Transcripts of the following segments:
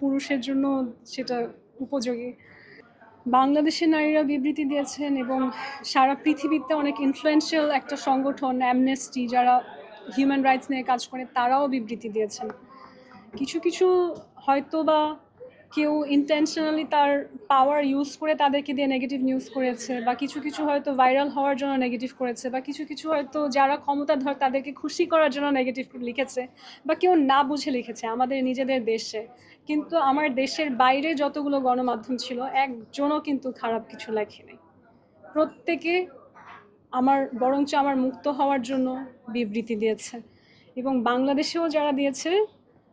পুরুষের জন্য সেটা উপযোগী। বাংলাদেশের নারীরা বিবৃতি দিয়েছেন এবং সারা পৃথিবীতে অনেক ইনফ্লুয়েন্সিয়াল একটা সংগঠন অ্যামনেস্টি যারা হিউম্যান রাইটস নিয়ে কাজ করে, তারাও বিবৃতি দিয়েছেন। কিছু কিছু হয়তো বা কেউ ইন্টেনশনালি তার পাওয়ার ইউজ করে তাদেরকে দিয়ে নেগেটিভ নিউজ করেছে বা কিছু কিছু হয়তো ভাইরাল হওয়ার জন্য নেগেটিভ করেছে বা কিছু কিছু হয়তো যারা ক্ষমতাধর তাদেরকে খুশি করার জন্য নেগেটিভ লিখেছে বা কেউ না বুঝে লিখেছে আমাদের নিজেদের দেশে। কিন্তু আমার দেশের বাইরে যতগুলো গণমাধ্যম ছিল, একজনও কিন্তু খারাপ কিছু লেখেনি। প্রত্যেকে আমার, বরঞ্চ আমার মুক্ত হওয়ার জন্য বিবৃতি দিয়েছে। এবং বাংলাদেশেও যারা দিয়েছে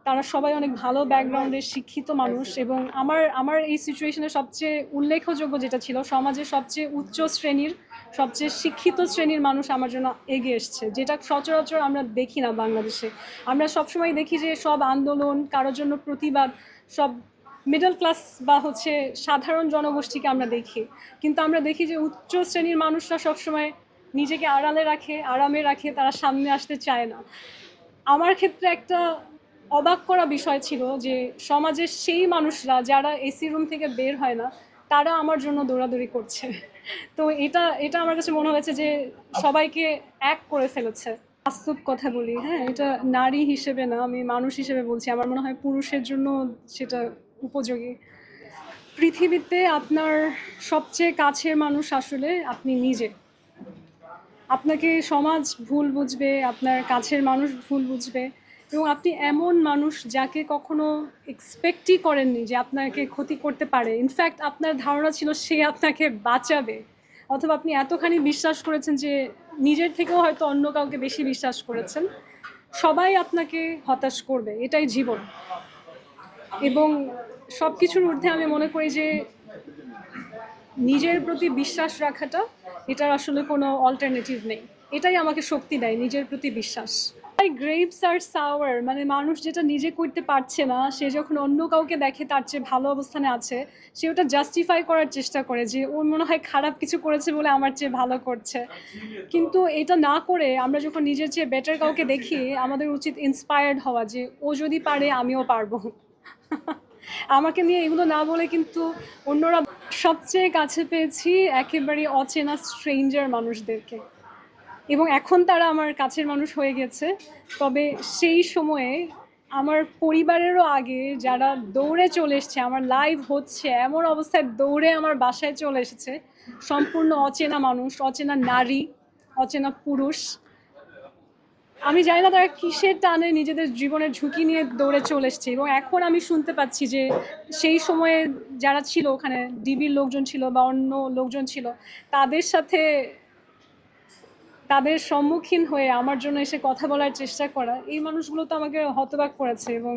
তারা সবাই অনেক ভালো ব্যাকগ্রাউন্ডের শিক্ষিত মানুষ এবং আমার আমার এই সিচুয়েশনে সবচেয়ে উল্লেখযোগ্য যেটা ছিল, সমাজের সবচেয়ে উচ্চ শ্রেণির, সবচেয়ে শিক্ষিত শ্রেণির মানুষ আমার জন্য এগিয়ে এসছে, যেটা সচরাচর আমরা দেখি না বাংলাদেশে। আমরা সবসময় দেখি যে সব আন্দোলন, কারোর জন্য প্রতিবাদ, সব মিডল ক্লাস বা হচ্ছে সাধারণ জনগোষ্ঠীকে আমরা দেখি। কিন্তু আমরা দেখি যে উচ্চ শ্রেণির মানুষরা সবসময় নিজেকে আড়ালে রাখে, আরামে রাখে, তারা সামনে আসতে চায় না। আমার ক্ষেত্রে একটা অবাক করা বিষয় ছিল যে সমাজের সেই মানুষরা যারা এসি রুম থেকে বের হয় না, তারা আমার জন্য দৌড়াদৌড়ি করছে। তো এটা এটা আমার কাছে মনে হয়েছে যে সবাইকে এক করে ফেলেছে। বাস্তব কথা বলি হ্যাঁ এটা নারী হিসেবে না, আমি মানুষ হিসেবে বলছি। আমার মনে হয় পুরুষের জন্য সেটা উপযোগী। পৃথিবীতে আপনার সবচেয়ে কাছের মানুষ আসলে আপনি নিজে। আপনাকে সমাজ ভুল বুঝবে, আপনার কাছের মানুষ ভুল বুঝবে। এবং আপনি এমন মানুষ যাকে কখনো এক্সপেক্টই করেননি যে আপনাকে ক্ষতি করতে পারে। ইনফ্যাক্ট আপনার ধারণা ছিল সে আপনাকে বাঁচাবে। অথবা আপনি এতখানি বিশ্বাস করেছেন যে নিজের থেকেও হয়তো অন্য কাউকে বেশি বিশ্বাস করেছেন। সবাই আপনাকে হতাশ করবে। এটাই জীবন। এবং সব কিছুর ঊর্ধ্বে আমি মনে করি যে নিজের প্রতি বিশ্বাস রাখাটা এটার আসলে কোনো অল্টারনেটিভ নেই। এটাই আমাকে শক্তি দেয় নিজের প্রতি বিশ্বাস। গ্রেপস আর সাওয়ার মানে মানুষ যেটা নিজে করতে পারছে না সে যখন অন্য কাউকে দেখে তার চেয়ে ভালো অবস্থানে আছে সে ওটা জাস্টিফাই করার চেষ্টা করে যে ওর মনে হয় খারাপ কিছু করেছে বলে আমার চেয়ে ভালো করছে। কিন্তু এটা না করে আমরা যখন নিজের চেয়ে বেটার কাউকে দেখি আমাদের উচিত ইন্সপায়ার্ড হওয়া যে ও যদি পারে আমিও পারব। আমাকে নিয়ে এগুলো না বলে কিন্তু অন্যরা সবচেয়ে কাছে পেয়েছি একেবারে অচেনা স্ট্রেঞ্জার মানুষদেরকে। এবং এখন তারা আমার কাছের মানুষ হয়ে গেছে। তবে সেই সময়ে আমার পরিবারেরও আগে যারা দৌড়ে চলে এসছে, আমার লাইভ হচ্ছে, এমন অবস্থায় দৌড়ে আমার বাসায় চলে এসেছে। সম্পূর্ণ অচেনা মানুষ, অচেনা নারী, অচেনা পুরুষ। আমি জানি না তারা কিসের টানে নিজেদের জীবনের ঝুঁকি নিয়ে দৌড়ে চলে এসছে এবং এখন আমি শুনতে পাচ্ছি যে সেই সময়ে যারা ছিল, ওখানে ডিবির লোকজন ছিল বা অন্য লোকজন ছিল, তাদের সাথে তাদের সম্মুখীন হয়ে আমার জন্য এসে কথা বলার চেষ্টা করা, এই মানুষগুলো তো আমাকে হতবাক করেছে এবং